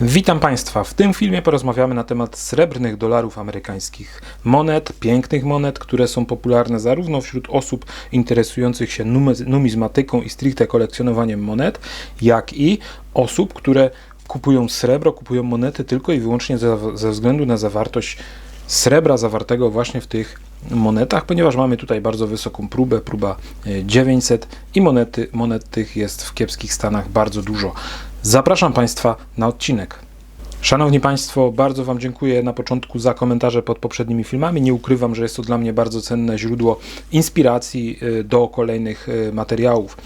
Witam Państwa. W tym filmie porozmawiamy na temat srebrnych dolarów amerykańskich. Monet, pięknych monet, które są popularne zarówno wśród osób interesujących się numizmatyką i stricte kolekcjonowaniem monet, jak i osób, które kupują srebro, kupują monety tylko i wyłącznie ze, ze względu na zawartość srebra zawartego właśnie w tych monetach, ponieważ mamy tutaj bardzo wysoką próbę, próba e, 900 i monety, monet tych jest w kiepskich stanach bardzo dużo. Zapraszam Państwa na odcinek. Szanowni Państwo, bardzo Wam dziękuję na początku za komentarze pod poprzednimi filmami. Nie ukrywam, że jest to dla mnie bardzo cenne źródło inspiracji y, do kolejnych y, materiałów.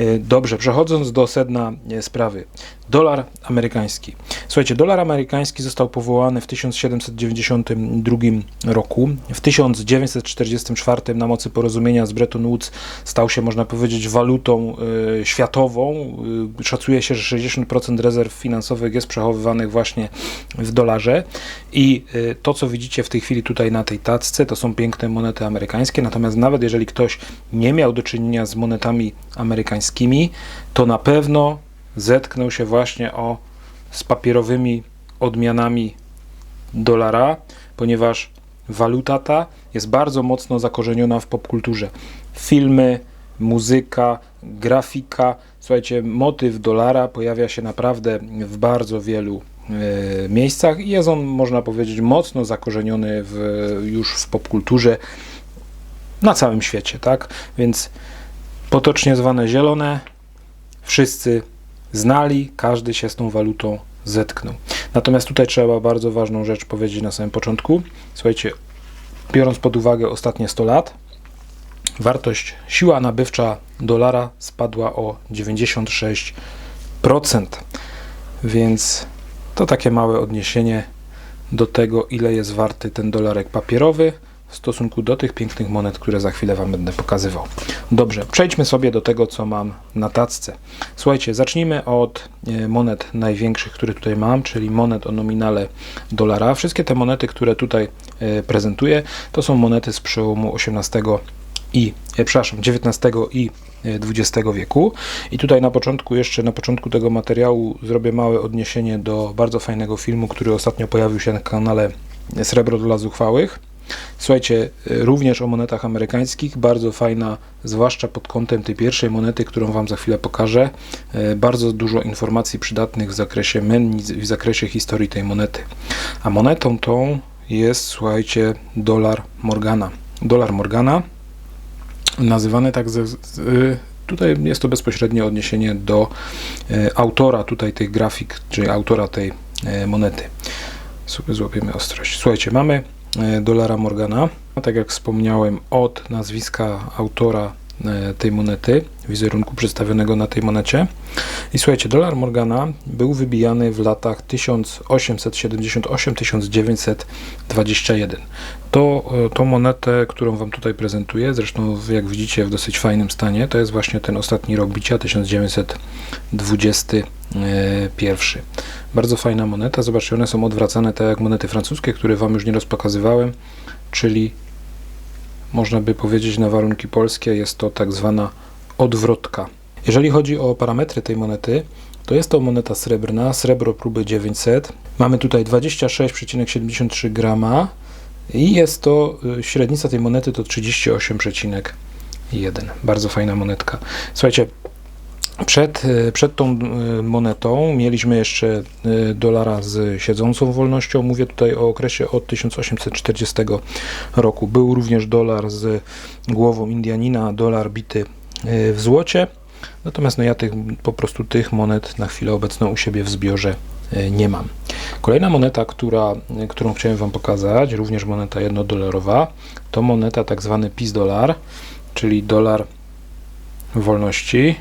Y, Dobrze, przechodząc do sedna sprawy. Dolar amerykański. Słuchajcie, dolar amerykański został powołany w 1792 roku. W 1944 na mocy porozumienia z Bretton Woods stał się, można powiedzieć, walutą y, światową. Y, szacuje się, że 60% rezerw finansowych jest przechowywanych właśnie w dolarze. I y, to, co widzicie w tej chwili tutaj na tej tacce, to są piękne monety amerykańskie. Natomiast nawet jeżeli ktoś nie miał do czynienia z monetami amerykańskimi, to na pewno zetknął się właśnie o z papierowymi odmianami dolara, ponieważ waluta ta jest bardzo mocno zakorzeniona w popkulturze. Filmy, muzyka, grafika. Słuchajcie, motyw dolara pojawia się naprawdę w bardzo wielu e, miejscach i jest on, można powiedzieć, mocno zakorzeniony w, już w popkulturze na całym świecie, tak? Więc potocznie zwane zielone, wszyscy znali, każdy się z tą walutą zetknął. Natomiast tutaj trzeba bardzo ważną rzecz powiedzieć na samym początku. Słuchajcie, biorąc pod uwagę ostatnie 100 lat, wartość, siła nabywcza dolara spadła o 96%. Więc to takie małe odniesienie do tego, ile jest warty ten dolarek papierowy w stosunku do tych pięknych monet, które za chwilę Wam będę pokazywał. Dobrze, przejdźmy sobie do tego, co mam na tacce. Słuchajcie, zacznijmy od e, monet największych, które tutaj mam, czyli monet o nominale dolara. Wszystkie te monety, które tutaj e, prezentuję, to są monety z przełomu XVIII i, e, przepraszam, XIX i XX wieku. I tutaj na początku, jeszcze na początku tego materiału zrobię małe odniesienie do bardzo fajnego filmu, który ostatnio pojawił się na kanale Srebro dla Zuchwałych. Słuchajcie, również o monetach amerykańskich, bardzo fajna, zwłaszcza pod kątem tej pierwszej monety, którą Wam za chwilę pokażę. Y, Bardzo dużo informacji przydatnych w zakresie w zakresie historii tej monety. A monetą tą jest, słuchajcie, dolar Morgana. Dolar Morgana, nazywany tak ze, z, y, Tutaj jest to bezpośrednie odniesienie do y, autora tutaj tych grafik, czyli autora tej y, monety. Złapiemy ostrość. Słuchajcie, mamy e, dolara Morgana. Tak jak wspomniałem, od nazwiska autora e, tej monety, wizerunku przedstawionego na tej monecie. I słuchajcie, dolar Morgana był wybijany w latach 1878-1921. To, e, tą monetę, którą Wam tutaj prezentuję, zresztą jak widzicie w dosyć fajnym stanie, to jest właśnie ten ostatni rok bicia, 1921. Bardzo fajna moneta. Zobaczcie, one są odwracane tak jak monety francuskie, które Wam już nieraz pokazywałem, czyli można by powiedzieć na warunki polskie jest to tak zwana odwrotka. Jeżeli chodzi o parametry tej monety, to jest to moneta srebrna, srebro próby 900. Mamy tutaj 26,73 grama i jest to y, średnica tej monety to 38,1. Bardzo fajna monetka. Słuchajcie, przed, y, przed tą y, monetą mieliśmy jeszcze y, dolara z siedzącą wolnością. Mówię tutaj o okresie od 1840 roku. Był również dolar z głową Indianina, dolar bity w złocie. Natomiast no ja tych, po prostu tych monet na chwilę obecną u siebie w zbiorze nie mam. Kolejna moneta, która, którą chciałem Wam pokazać, również moneta jednodolarowa, to moneta tak zwany PIS dolar, czyli dolar wolności.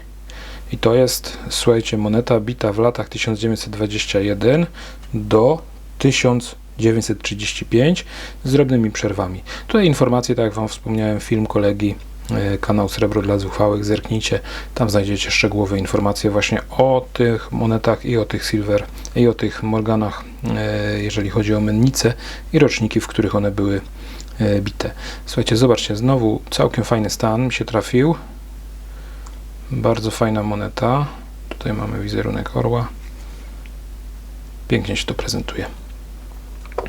I to jest, słuchajcie, moneta bita w latach 1921 do 1935 z drobnymi przerwami. Tutaj informacje, tak jak Wam wspomniałem, film kolegi, e, kanał Srebro dla Zuchwałych, zerknijcie, tam znajdziecie szczegółowe informacje właśnie o tych monetach i o tych silver i o tych morganach, e, jeżeli chodzi o mennice i roczniki, w których one były e, bite. Słuchajcie, zobaczcie, znowu całkiem fajny stan mi się trafił. Bardzo fajna moneta. Tutaj mamy wizerunek orła. Pięknie się to prezentuje.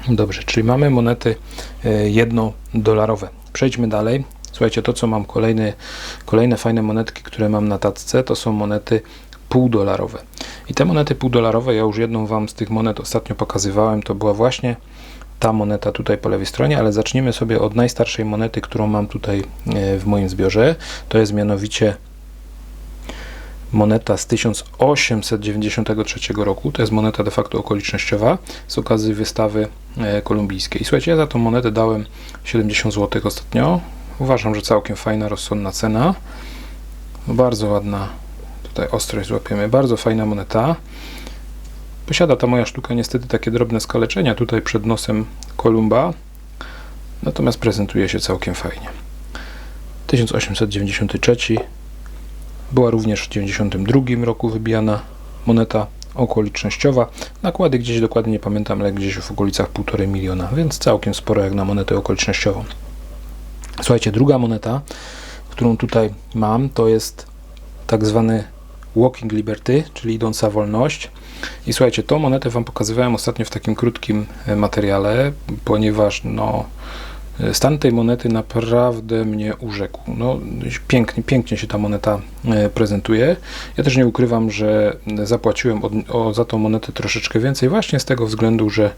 Dobrze, czyli mamy monety e, jednodolarowe. Przejdźmy dalej. Słuchajcie, to co mam kolejne, kolejne fajne monetki, które mam na tacce, to są monety półdolarowe. I te monety półdolarowe, ja już jedną Wam z tych monet ostatnio pokazywałem, to była właśnie ta moneta tutaj po lewej stronie, ale zacznijmy sobie od najstarszej monety, którą mam tutaj e, w moim zbiorze. To jest mianowicie moneta z 1893 roku. To jest moneta de facto okolicznościowa z okazji wystawy e, kolumbijskiej. Słuchajcie, ja za tą monetę dałem 70 zł ostatnio. Uważam, że całkiem fajna, rozsądna cena. Bardzo ładna, tutaj ostrość złapiemy, bardzo fajna moneta. Posiada ta moja sztuka niestety takie drobne skaleczenia tutaj przed nosem Kolumba, natomiast prezentuje się całkiem fajnie. 1893 była również w 1992 roku wybijana moneta okolicznościowa. Nakłady gdzieś dokładnie nie pamiętam, ale gdzieś w okolicach 1,5 miliona, więc całkiem sporo jak na monetę okolicznościową. Słuchajcie, druga moneta, którą tutaj mam, to jest tak zwany Walking Liberty, czyli idąca wolność. I słuchajcie, tą monetę Wam pokazywałem ostatnio w takim krótkim e, materiale, ponieważ no, stan tej monety naprawdę mnie urzekł. No, pięknie, pięknie się ta moneta e, prezentuje. Ja też nie ukrywam, że zapłaciłem od, o, za tą monetę troszeczkę więcej, właśnie z tego względu, że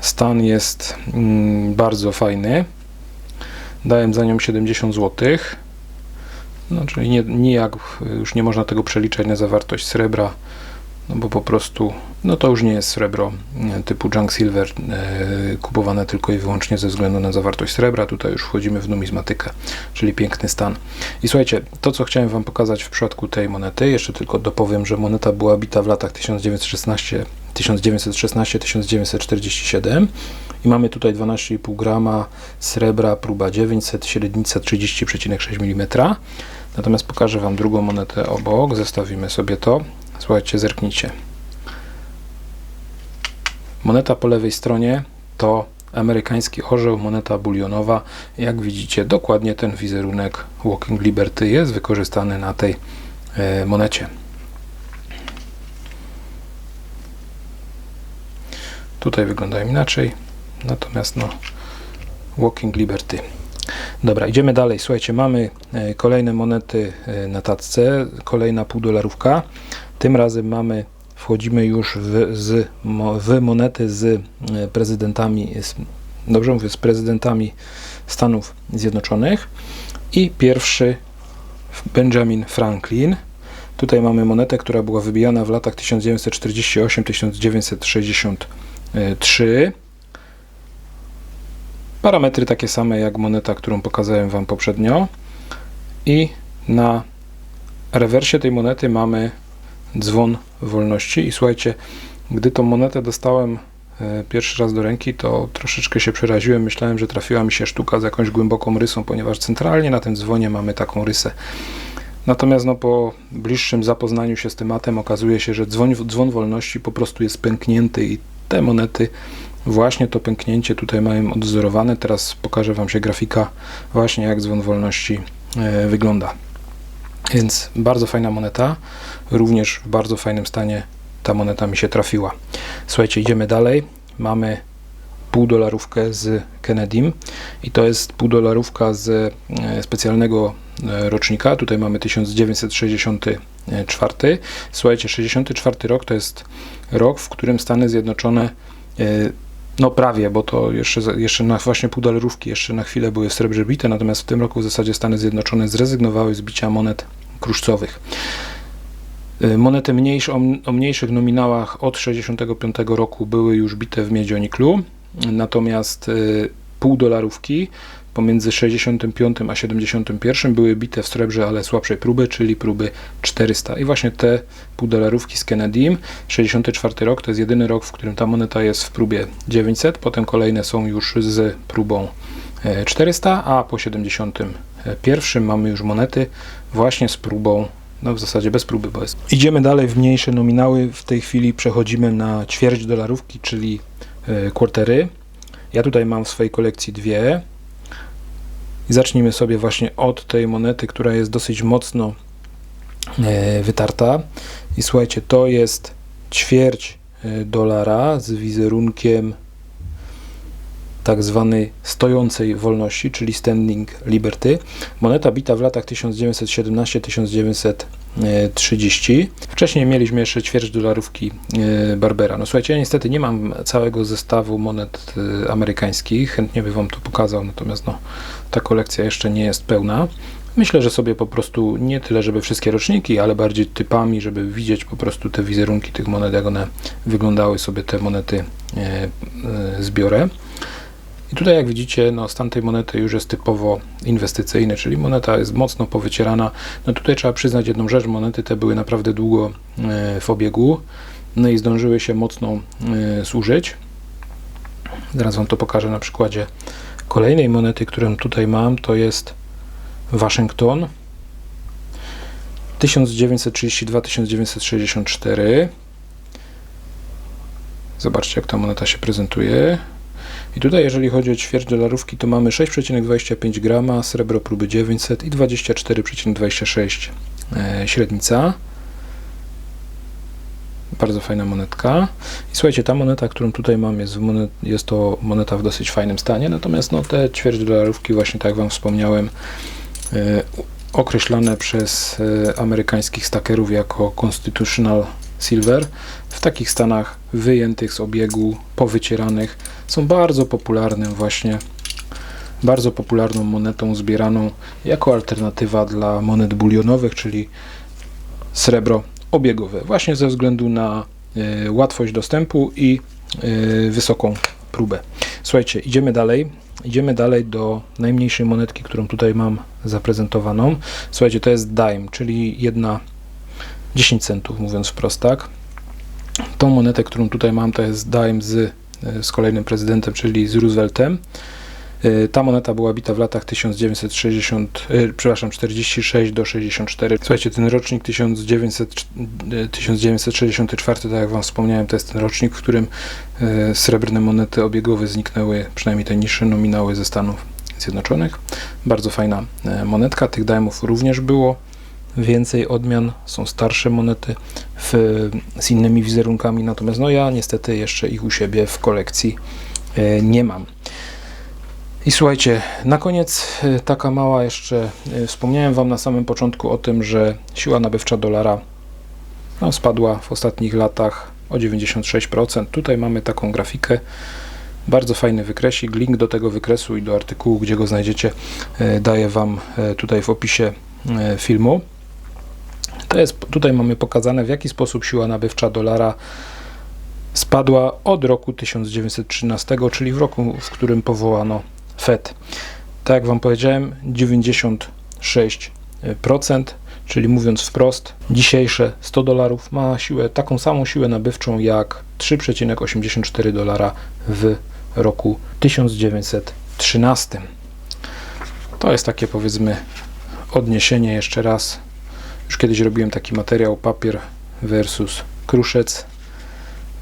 stan jest mm, bardzo fajny. Dałem za nią 70 zł. No, czyli nie, nijak już nie można tego przeliczać na zawartość srebra no bo po prostu, no to już nie jest srebro e, typu junk silver e, kupowane tylko i wyłącznie ze względu na zawartość srebra, tutaj już wchodzimy w numizmatykę, czyli piękny stan. I słuchajcie, to co chciałem Wam pokazać w przypadku tej monety, jeszcze tylko dopowiem, że moneta była bita w latach 1916 1916-1947 i mamy tutaj 12,5 grama srebra, próba 900, średnica 30,6 mm. Natomiast pokażę Wam drugą monetę obok, zestawimy sobie to. Słuchajcie, zerknijcie. Moneta po lewej stronie to amerykański orzeł, moneta bulionowa. Jak widzicie, dokładnie ten wizerunek Walking Liberty jest wykorzystany na tej e, monecie. Tutaj wyglądają inaczej, natomiast no, Walking Liberty. Dobra, idziemy dalej. Słuchajcie, mamy e, kolejne monety e, na tacce, kolejna półdolarówka. Tym razem mamy, wchodzimy już w, z, w monety z e, prezydentami, z, dobrze mówię, z prezydentami Stanów Zjednoczonych i pierwszy Benjamin Franklin. Tutaj mamy monetę, która była wybijana w latach 1948-1963. Parametry takie same jak moneta, którą pokazałem Wam poprzednio. I na rewersie tej monety mamy dzwon wolności. I słuchajcie, gdy tą monetę dostałem e, pierwszy raz do ręki, to troszeczkę się przeraziłem. Myślałem, że trafiła mi się sztuka z jakąś głęboką rysą, ponieważ centralnie na tym dzwonie mamy taką rysę. Natomiast no, po bliższym zapoznaniu się z tematem okazuje się, że dzwon, dzwon wolności po prostu jest pęknięty i te monety właśnie to pęknięcie tutaj mają odwzorowane. Teraz pokażę Wam się grafika właśnie jak dzwon wolności e, wygląda. Więc bardzo fajna moneta, również w bardzo fajnym stanie ta moneta mi się trafiła. Słuchajcie, idziemy dalej. Mamy półdolarówkę z Kennedym i to jest półdolarówka z e, specjalnego e, rocznika. Tutaj mamy 1964. Słuchajcie, 64 rok to jest rok, w którym Stany Zjednoczone e, no prawie, bo to jeszcze, jeszcze na właśnie pół dolarówki jeszcze na chwilę były srebrze bite, natomiast w tym roku w zasadzie Stany Zjednoczone zrezygnowały z bicia monet kruszcowych. Y, monety mniejsze, o, o mniejszych nominałach od 65 roku były już bite w miedzioniklu, natomiast y, pół dolarówki pomiędzy 65 a 71 były bite w srebrze, ale słabszej próby, czyli próby 400. I właśnie te półdolarówki z Kennedym, 64 rok to jest jedyny rok, w którym ta moneta jest w próbie 900, potem kolejne są już z próbą 400, e, a po 71 mamy już monety właśnie z próbą no w zasadzie bez próby, bo jest. Idziemy dalej w mniejsze nominały. W tej chwili przechodzimy na ćwierć dolarówki, czyli e, kwartery. Ja tutaj mam w swojej kolekcji dwie. I zacznijmy sobie właśnie od tej monety, która jest dosyć mocno e, wytarta. I słuchajcie, to jest ćwierć e, dolara z wizerunkiem tak zwanej stojącej wolności, czyli standing liberty. Moneta bita w latach 1917-1930. Wcześniej mieliśmy jeszcze ćwierć dolarówki e, Barbera. No słuchajcie, ja niestety nie mam całego zestawu monet e, amerykańskich, chętnie bym Wam to pokazał, natomiast no, ta kolekcja jeszcze nie jest pełna. Myślę, że sobie po prostu nie tyle, żeby wszystkie roczniki, ale bardziej typami, żeby widzieć po prostu te wizerunki tych monet, jak one wyglądały, sobie te monety e, zbiorę. I tutaj jak widzicie, no, stan tej monety już jest typowo inwestycyjny, czyli moneta jest mocno powycierana. No tutaj trzeba przyznać jedną rzecz, monety te były naprawdę długo e, w obiegu, no i zdążyły się mocno e, służyć. Zaraz Wam to pokażę na przykładzie kolejnej monety, którą tutaj mam, to jest Waszyngton. 1932-1964 Zobaczcie jak ta moneta się prezentuje i tutaj jeżeli chodzi o ćwierć dolarówki to mamy 6,25 grama, srebro próby 900 i 24,26 e, średnica bardzo fajna monetka. I słuchajcie, ta moneta, którą tutaj mam, jest, monet, jest to moneta w dosyć fajnym stanie, natomiast no, te ćwierć dolarówki, właśnie tak jak Wam wspomniałem, E, określane przez e, amerykańskich stakerów jako Constitutional Silver w takich stanach wyjętych z obiegu, powycieranych są bardzo popularnym właśnie bardzo popularną monetą zbieraną jako alternatywa dla monet bulionowych, czyli srebro obiegowe, właśnie ze względu na y, łatwość dostępu i y, wysoką próbę. Słuchajcie, idziemy dalej. Idziemy dalej do najmniejszej monetki, którą tutaj mam zaprezentowaną. Słuchajcie, to jest dime, czyli jedna 10 centów, mówiąc wprost tak. Tą monetę, którą tutaj mam, to jest dime z, z kolejnym prezydentem, czyli z Rooseveltem. Y, ta moneta była bita w latach 1960, y, przepraszam, 46 do 64. Słuchajcie, ten rocznik 1900, 1964, tak jak Wam wspomniałem, to jest ten rocznik, w którym srebrne monety obiegowe zniknęły, przynajmniej te niższe nominały ze Stanów Zjednoczonych. Bardzo fajna monetka, tych dajmów również było więcej odmian, są starsze monety w, z innymi wizerunkami, natomiast no ja niestety jeszcze ich u siebie w kolekcji nie mam. I słuchajcie, na koniec y, taka mała jeszcze, y, wspomniałem Wam na samym początku o tym, że siła nabywcza dolara no, spadła w ostatnich latach o 96%. Tutaj mamy taką grafikę, bardzo fajny wykresik, link do tego wykresu i do artykułu, gdzie go znajdziecie, daję Wam tutaj w opisie filmu. To jest, tutaj mamy pokazane, w jaki sposób siła nabywcza dolara spadła od roku 1913, czyli w roku, w którym powołano FED. Tak jak Wam powiedziałem, 96%, czyli mówiąc wprost, dzisiejsze 100 dolarów ma siłę, taką samą siłę nabywczą jak 3,84 dolara w roku 1913. To jest takie powiedzmy odniesienie jeszcze raz. Już kiedyś robiłem taki materiał papier versus kruszec,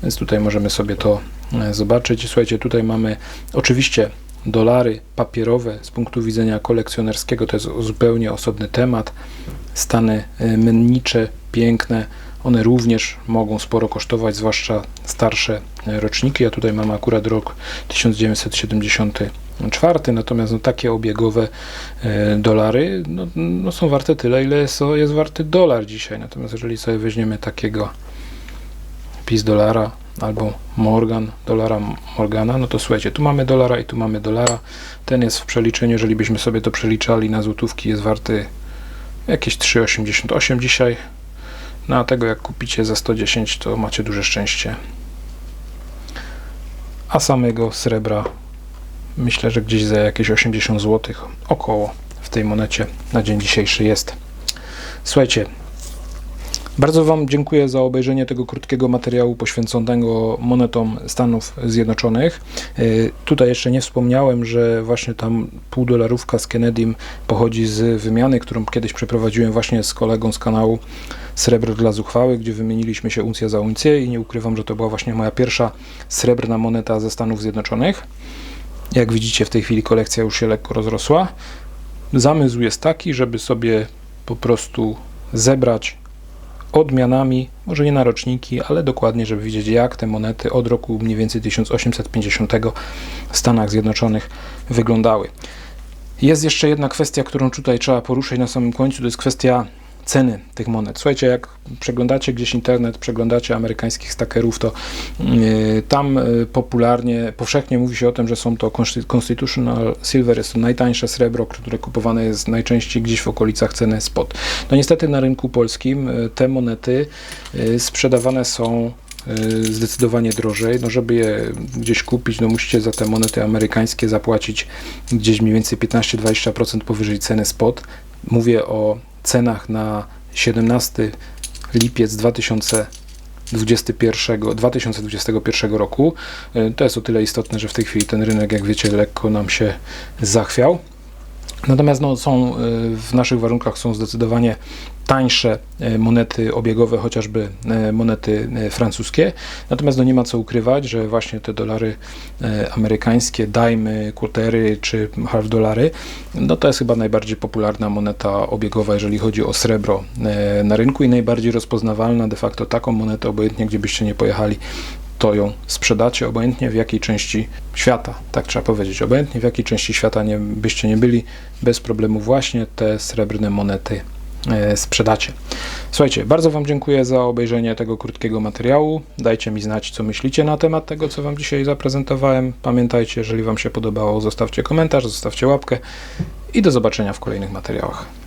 więc tutaj możemy sobie to e, zobaczyć. Słuchajcie, tutaj mamy oczywiście dolary papierowe z punktu widzenia kolekcjonerskiego to jest zupełnie osobny temat. Stany e, mennicze, piękne, one również mogą sporo kosztować, zwłaszcza starsze e, roczniki. Ja tutaj mam akurat rok 1974, natomiast no, takie obiegowe e, dolary no, no, są warte tyle, ile jest, jest warty dolar dzisiaj. Natomiast jeżeli sobie weźmiemy takiego PIS dolara, albo Morgan, dolara Morgana, no to słuchajcie, tu mamy dolara i tu mamy dolara. Ten jest w przeliczeniu, jeżeli byśmy sobie to przeliczali na złotówki, jest warty jakieś 3,88 dzisiaj. No a tego jak kupicie za 110, to macie duże szczęście. A samego srebra myślę, że gdzieś za jakieś 80 zł około w tej monecie na dzień dzisiejszy jest. Słuchajcie, bardzo Wam dziękuję za obejrzenie tego krótkiego materiału poświęconego monetom Stanów Zjednoczonych. E, tutaj jeszcze nie wspomniałem, że właśnie tam półdolarówka z Kennedym pochodzi z wymiany, którą kiedyś przeprowadziłem właśnie z kolegą z kanału Srebro dla Zuchwały, gdzie wymieniliśmy się uncja za uncję i nie ukrywam, że to była właśnie moja pierwsza srebrna moneta ze Stanów Zjednoczonych. Jak widzicie w tej chwili kolekcja już się lekko rozrosła. Zamysł jest taki, żeby sobie po prostu zebrać odmianami, może nie na roczniki, ale dokładnie, żeby widzieć jak te monety od roku mniej więcej 1850 w Stanach Zjednoczonych wyglądały. Jest jeszcze jedna kwestia, którą tutaj trzeba poruszyć na samym końcu, to jest kwestia ceny tych monet. Słuchajcie, jak przeglądacie gdzieś internet, przeglądacie amerykańskich stakerów, to yy, tam yy, popularnie, powszechnie mówi się o tym, że są to consti- Constitutional Silver, jest to najtańsze srebro, które kupowane jest najczęściej gdzieś w okolicach ceny spot. No niestety na rynku polskim yy, te monety yy, sprzedawane są yy, zdecydowanie drożej. No żeby je gdzieś kupić, no musicie za te monety amerykańskie zapłacić gdzieś mniej więcej 15-20% powyżej ceny spot. Mówię o cenach na 17 lipiec 2021, 2021 roku. Y, To jest o tyle istotne, że w tej chwili ten rynek, jak wiecie, lekko nam się zachwiał. Natomiast no, są y, w naszych warunkach są zdecydowanie tańsze y, monety obiegowe, chociażby y, monety francuskie. Natomiast no, nie ma co ukrywać, że właśnie te dolary amerykańskie, dajmy, quartery czy half dolary, no to jest chyba najbardziej popularna moneta obiegowa, jeżeli chodzi o srebro na rynku i najbardziej rozpoznawalna de facto taką monetę, obojętnie gdzie byście nie pojechali, to ją sprzedacie, obojętnie w jakiej części świata, tak trzeba powiedzieć, obojętnie w jakiej części świata nie, byście nie byli, bez problemu właśnie te srebrne monety e, sprzedacie. Słuchajcie, bardzo Wam dziękuję za obejrzenie tego krótkiego materiału. Dajcie mi znać, co myślicie na temat tego, co Wam dzisiaj zaprezentowałem. Pamiętajcie, jeżeli Wam się podobało, zostawcie komentarz, zostawcie łapkę i do zobaczenia w kolejnych materiałach.